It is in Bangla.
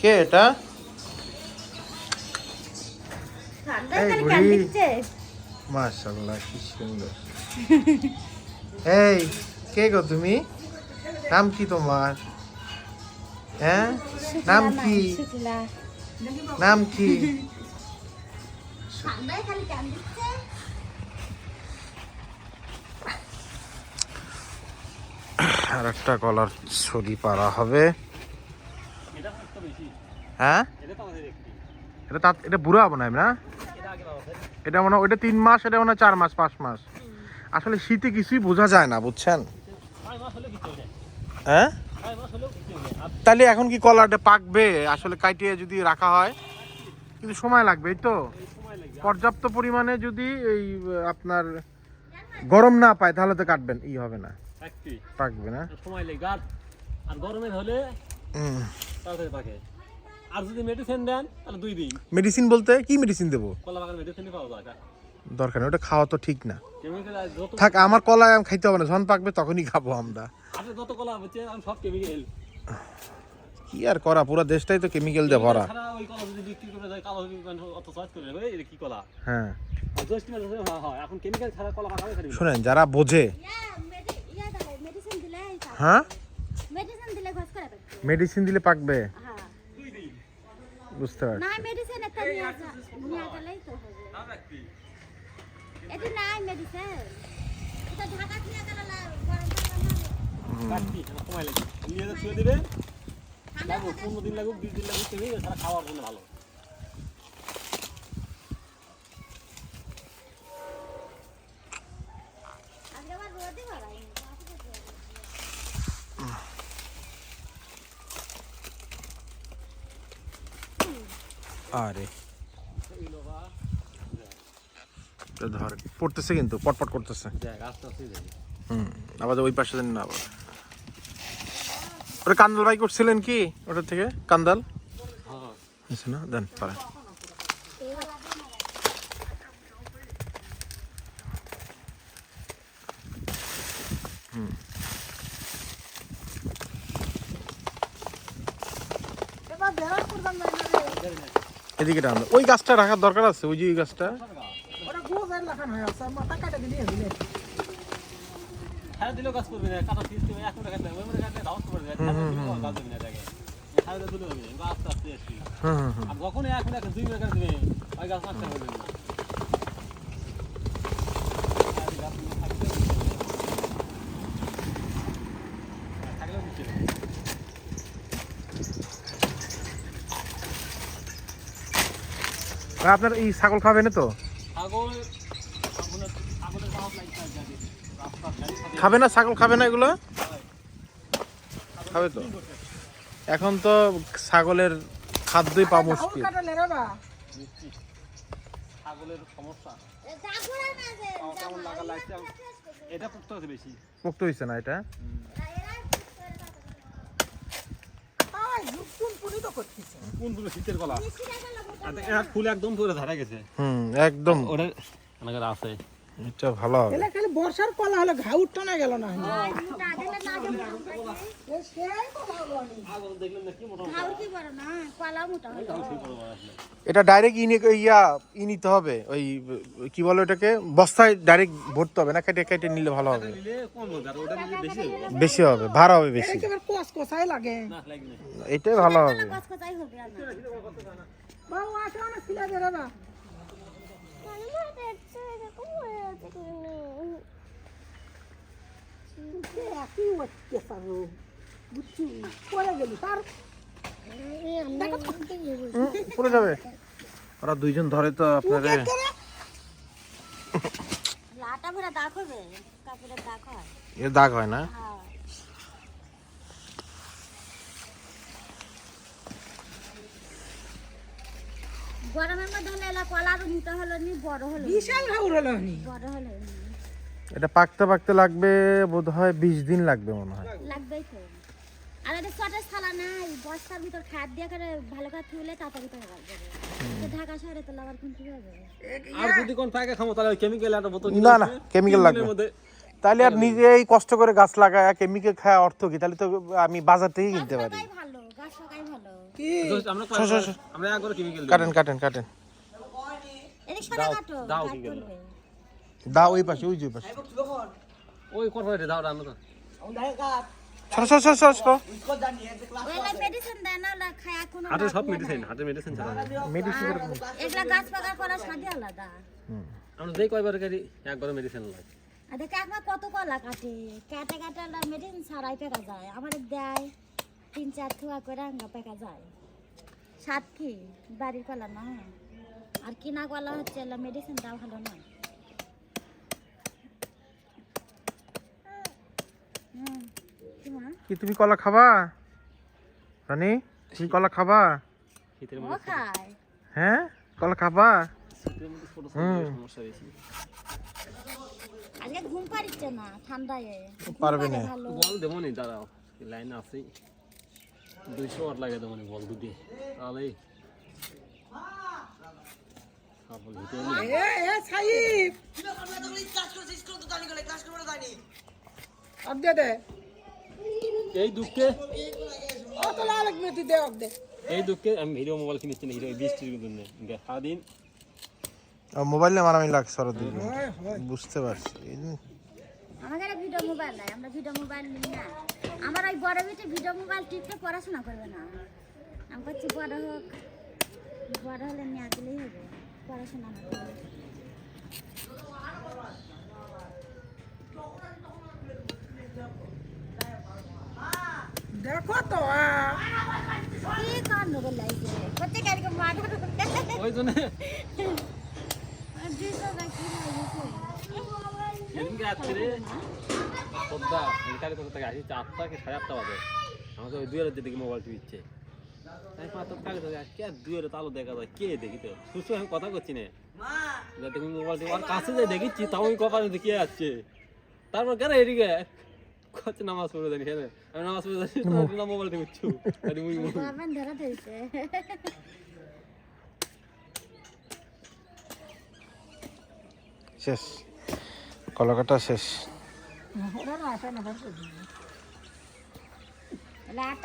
কে এটা? মাশাল্লাহ কি সুন্দর। এই কে গো তুমি? নাম কি তোমার? হ্যাঁ? নাম কি? নাম কি? আর একটা কলার ছড়ি পারা হবে। হ্যাঁ? এটা তা এটা বুড়া হবে না না? এটা মনে হয় ওইটা তিন মাস এটা মনে হয় চার মাস পাঁচ মাস। আসলে শীতে কিছুই বোঝা যায় না বুঝছেন? হ্যাঁ? তাহলে এখন কি কলাটা পাকবে? আসলে কাটিয়ে যদি রাখা হয় কিন্তু সময় লাগবে এই তো। পর্যাপ্ত পরিমাণে যদি এই আপনার গরম না পায় তাহলে তো কাটবেন। ই হবে না। পাকবে না। সময় লাগে আর গরমের হলে। তাড়াতাড়ি পাকে। আর যদি মেডিসিন দেন তাহলে দুই দিন। মেডিসিন বলতে কি মেডিসিন দেবো? কলা বাগান মেডিসিনই পাওয়া যায় দরকার নেই ওটা খাওয়া তো ঠিক না। থাক আমার কলা আম খাইতে হবে না যখন পাকবে তখনই খাব আমরা। আপনি যত কলা হচ্ছে আমি সব কেমিক্যাল কি আর করা পুরো দেশটাই তো কেমিক্যাল দিয়ে ভরা। ওই কলা যদি বিক্রি করে যায় কালো অত চয়েস করে নেবে এটা কি কলা? হ্যাঁ। হয় হয় এখন কেমিক্যাল ছাড়া কলা শোনেন যারা বোঝে হ্যাঁ মেডিসিন দিলে ঘস করে পাচ্ছে মেডিসিন দিলে পাকবে? হ্যাঁ। বুঝতে পারছি। না মেডিসিন একটা নিয়ে আসা নিয়ে গেলেই তো হবে। এটা নাই মেডিসিন এটা ঢাকা নিয়ে গেলে লা- গরম পানি কাটছি আমার সময় নিয়ে যা ছুঁয়ে দিবে। লাগুক পনেরো দিন লাগুক বিশ দিন লাগুক খাওয়ার জন্য ভালো। আরে। ধর পড়তেছে কিন্তু পটপট করতেছে। হুম আবার ওই পাশে দেন না আবার। ওটা কান্দাল বাই করছিলেন কি ওটা থেকে? কান্দাল? হ্যাঁ না? দেন পারেন। এদিকে টান ওই গাছটা রাখার দরকার আছে ওই যে ওই গাছটা। ছায়া দিলেও কাজ করবে না কাটা সিস্টেম এক মিনিট কাটবে ওই মিনিট কাটলে ধাওয়া করবে ছায়া দিলেও কাজ করবে না দেখে ছায়া দিলে হবে এগুলো আস্তে আস্তে আসবে হুম হুম হুম আর যখনই এক মিনিট দুই মিনিট কাটবে ওই গাছ নষ্ট হবে না থাকলেও দিচ্ছে না। আর আপনার এই ছাগল খাবে না তো খাবে। না? ছাগল খাবে না এগুলো? খাবে তো। এখন তো ছাগলের খাদ্যই মুশকিল। মুক্ত হয়েছে না এটা? কোন শীতের কলা আর ফুল একদম পুরো ধরা গেছে। হুম একদম। ওটা অনেকের আছে। এটা ভালো হবে। এলে খালি বর্ষার কলা হলে ঘা উঠতো না গেল না। দেখলেন না কি মোটা খাও কি বড় না কলা মোটা হলো এটা ডাইরেক্ট ইনি ইয়া ই নিতে হবে। ওই কি বলে ওটাকে? বস্তায় ডাইরেক্ট ভরতে হবে না কেটে কেটে নিলে ভালো হবে। বেশি হবে। বেশি হবে ভাড়া হবে বেশি। একেবারে কষ কষাই লাগে। না লাগবে না। এটাই ভালো হবে। বাবু আসো না ছিলা একই বুঝছি? পরে। গেলি তার পড়ে যাবে। ওরা দুইজন ধরে তো আপনারে লাটা ভরা দাগ হবে কাপড়ের দাগ হয়। এর দাগ হয় না? হ্যাঁ। গরমের মধ্যে হলে এলা কলা আরও হলো নি বড় হলো বিশাল ঘাউর হলো নি। বড় হলো এটা পাকতে পাকতে লাগবে বোধ হয় বিশ দিন লাগবে মনে হয়। লাগবেই তো। আর এটা সটেজ থালা নাই বস্তার ভিতর খাদ দিয়ে করে ভালো করে তুলে তাড়াতাড়ি করে রাখবে ঢাকা শহরে তো লাগার কোন হবে? আর যদি কোন থাকে খামো তাহলে কেমিক্যাল একটা বোতল না না কেমিক্যাল লাগবে মধ্যে। তাহলে আর নিজেই কষ্ট করে গাছ লাগায় কেমিক্যাল খায় অর্থ কি? তাহলে তো আমি বাজার থেকেই কিনতে পারি। কি? কাটেন কাটেন কাটেন। দাও, ওই পাশে ওই যে পাশে। ওই করপোরেটে দাও রান্না তো সর সর সর সর সর মেডিসিন দেয় না ওলা খায় এখন হাতে সব মেডিসিন হাতে মেডিসিন ছাড়া মেডিসিন এগুলা গাছ পাকা করা আলাদা। আমরা কয়বার গাড়ি একবার মেডিসিন লাগে আর দেখে একবার কত কলা কাটে। কাটে কাটে মেডিসিন ছাড়াই যায়। আমার দেয়। তিন চার থুয়া করে আঙ্গা পেকা যায়। সাত কি বাড়ির কলা না। আর কিনা কলা হচ্ছে মেডিসিন দেওয়া ভালো নয় হুম কি তুমি কলা খাবা? রানী তুমি কলা খাবা? হ্যাঁ কলা খাবা? আজকে ঘুম পারিচ্ছে না ঠান্ডায়। পারবে পারে না। বল দেবো নি দাঁড়াও লাইন আছে। দুইশো ওয়াট লাগে দেবো নি বল দুটি। তাহলে এই। দুঃখে এই দুঃখে আমি ভিডিও মোবাইল কিনেছি না হিরো বৃষ্টির জন্য। সারাদিন মোবাইল নিয়ে মারামারি লাগছে ওরা দুজন বুঝতে পারছি। আমাদের ভিডিও মোবাইল নাই আমরা ভিডিও মোবাইল নিই না। আমার ওই বড় বেটে ভিডিও মোবাইল টিপতে পড়াশোনা করবে না। আমি করছি বড় হোক। বড় হলে নিয়ে গেলেই হবে। পড়াশোনা না দেখো তো। কি করলে আইছে করতে কারিকে মাঠ ওই জন্য। লাগিয়েছে সেদিনকে রাত্রে পদ্মা আমি কোথা থেকে আসি চারটা কি সাড়ে আটটা বাজে। আমাকে ওই দুয়ের দিকে মোবাইল টিপিচ্ছে আমি পাঁচটা কালী থেকে কে দুয়ের তালো দেখা যায়। কে দেখি তো? সুস্থ আমি কথা করছি না। তুমি মোবাইল টিপি আর কাছে যাই দেখিচ্ছি তাও আমি কপালে কে আসছে? তারপর কেন এদিকে? কচ্ছে নামাজ পড়ে জানি হ্যাঁ আমি নামাজ পড়ে জানি না মোবাইল টিপিচ্ছ। আরে মুই মুই ধরা ধরেছে শেষ। কলা কাটা শেষ। Ừ, hộ đất là xem là vẫn kiểu gì. Là